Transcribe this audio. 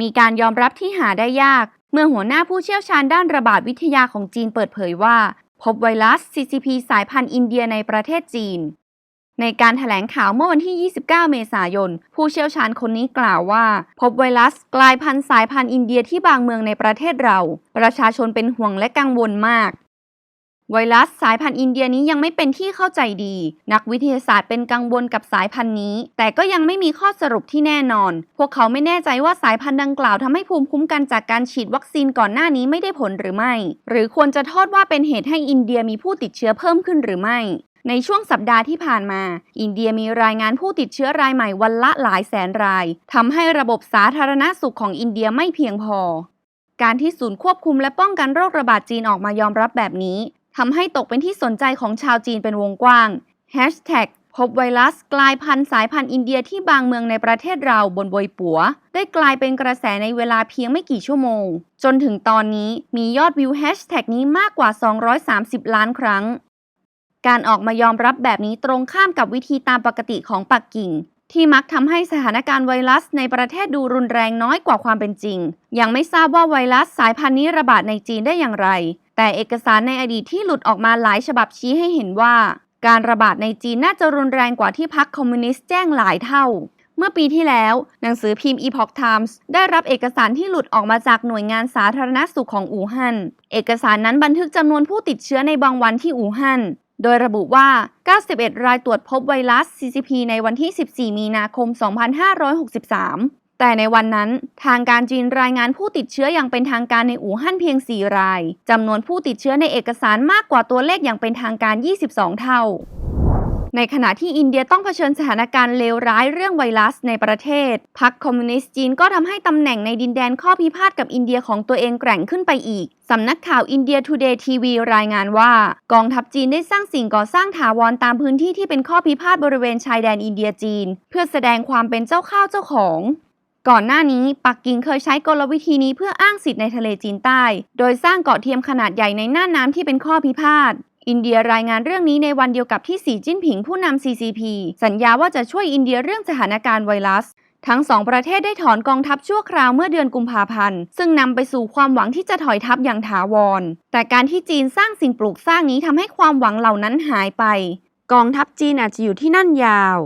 มีการยอมรับที่หาได้ยาก เมื่อหัวหน้าผู้เชี่ยวชาญด้านระบาดวิทยาของจีนเปิดเผยว่า พบไวรัส CCP สายพันธุ์อินเดียในประเทศจีน ในการถแถลงข่าวเมื่อวันที่ 29 เมษายน ผู้เชี่ยวชาญคนนี้กล่าวว่า พบไวรัสกลายพันธุ์สายพันธุ์อินเดียที่บางเมืองในประเทศเรา ประชาชนเป็นห่วงและกังวลมาก ไวรัสสายพันธุ์อินเดียนี้ยังไม่เป็นที่เข้าใจดี นักวิทยาศาสตร์เป็นกังวลกับสายพันธุ์นี้ แต่ก็ยังไม่มีข้อสรุปที่แน่นอน พวกเขาไม่แน่ใจว่าสายพันธุ์ดังกล่าวทำให้ภูมิคุ้มกันจากการฉีดวัคซีนก่อนหน้านี้ไม่ได้ผลหรือไม่ หรือควรจะโทษว่าเป็นเหตุให้อินเดียมีผู้ติดเชื้อเพิ่มขึ้นหรือไม่ในช่วงสัปดาห์ที่ผ่านมา อินเดียมีรายงานผู้ติดเชื้อรายใหม่วันละหลายแสนราย ทำให้ระบบสาธารณสุขของอินเดียไม่เพียงพอ การที่ศูนย์ควบคุมและป้องกันโรคระบาดจีนออกมายอมรับแบบนี้ ทำให้ตกเป็นที่สนใจของชาวจีนเป็นวงกว้าง Hashtag พบไวรัสกลายพันธุ์สายพันธุ์อินเดียที่บางเมืองในประเทศเราบนบวยปัว ได้กลายเป็นกระแสในเวลาเพียงไม่กี่ชั่วโมง จนถึงตอนนี้มียอดวิวแฮชแท็กนี้มากกว่า 230 ล้านครั้ง การออกมายอมรับแบบนี้ตรงข้ามกับวิธีตามปกติของปักกิ่ง ที่มักทำให้สถานการณ์ไวรัสในประเทศดูรุนแรงน้อยกว่าความเป็นจริง ยังไม่ทราบว่าไวรัสสายพันธุ์นี้ระบาดในจีนได้อย่างไร แต่เอกสารในอดีตที่หลุดออกมาหลายฉบับชี้ให้เห็นว่า การระบาดในจีนน่าจะรุนแรงกว่าที่พรรคคอมมิวนิสต์แจ้งหลายเท่า เมื่อปีที่แล้ว หนังสือพิมพ์ Epoch Times ได้รับเอกสารที่หลุดออกมาจากหน่วยงานสาธารณสุขของอู่ฮั่น เอกสารนั้นบันทึกจำนวนผู้ติดเชื้อในบางวันที่อู่ฮั่น โดยระบุว่า 91 รายตรวจพบไวรัส CCP ในวันที่ 14 มีนาคม 2563 แต่ในวันนั้น ทางการจีนรายงานผู้ติดเชื้ออย่างเป็นทางการในอู่ฮั่นเพียง 4 ราย จำนวนผู้ติดเชื้อในเอกสารมากกว่าตัวเลขอย่างเป็นทางการ 22 เท่า ในขณะที่อินเดียต้องเผชิญสถานการณ์เลวร้ายเรื่องไวรัสในประเทศ พรรคคอมมิวนิสต์จีนก็ทำให้ตำแหน่งในดินแดนข้อพิพาทกับอินเดียของตัวเองแกร่งขึ้นไปอีก สำนักข่าวอินเดียทูเดย์ทีวีรายงานว่า กองทัพจีนได้สร้างสิ่งก่อสร้างถาวรตามพื้นที่ที่เป็นข้อพิพาทบริเวณชายแดนอินเดียจีน เพื่อแสดงความเป็นเจ้าข้าวเจ้าของก่อนหน้านี้ปักกิ่งเคยใช้กลวิธีนี้เพื่ออ้างสิทธิ์ในทะเลจีนใต้ โดยสร้างเกาะเทียมขนาดใหญ่ในน่านน้ำที่เป็นข้อพิพาท อินเดียรายงานเรื่องนี้ในวันเดียวกับที่สีจิ้นผิงผู้นำ CCP สัญญาว่าจะช่วยอินเดียเรื่องสถานการณ์ไวรัส ทั้งสองประเทศได้ถอนกองทัพชั่วคราวเมื่อเดือนกุมภาพันธ์ ซึ่งนำไปสู่ความหวังที่จะถอยทัพอย่างถาวร แต่การที่จีนสร้างสิ่งปลูกสร้างนี้ทำให้ความหวังเหล่านั้นหายไป กองทัพจีนอาจจะอยู่ที่นั่นยาว